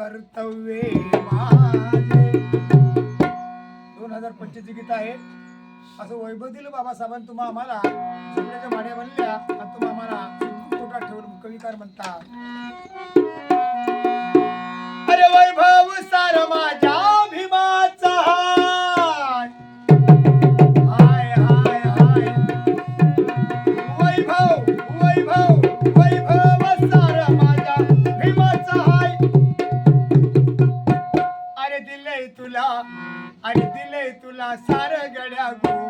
कर्तव्ये दोन हजार पंचवीस गीत आहे. असं वैभव दिलं बाबासाहेबांनी तुम्हा आम्हाला झोपड्याच्या माड्या बनल्या आणि तुम्हा आम्हाला पोटात ठेवून कविकार म्हणता. अरे वैभव सार माझ्या गड्या गो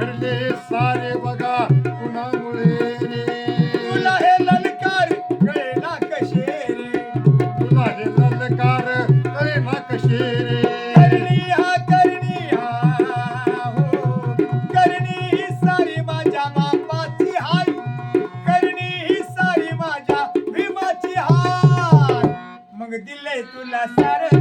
घडले सारे बघा कुणामुळे तुला हे ललकार कळेना कशे रे? तुला हे ललकार कळेना रे? करणी हा करणी हा हो. करणी ही सारी माझ्या बापाची हाय. करणी ही सारी माझ्या मग दिले तुला सारं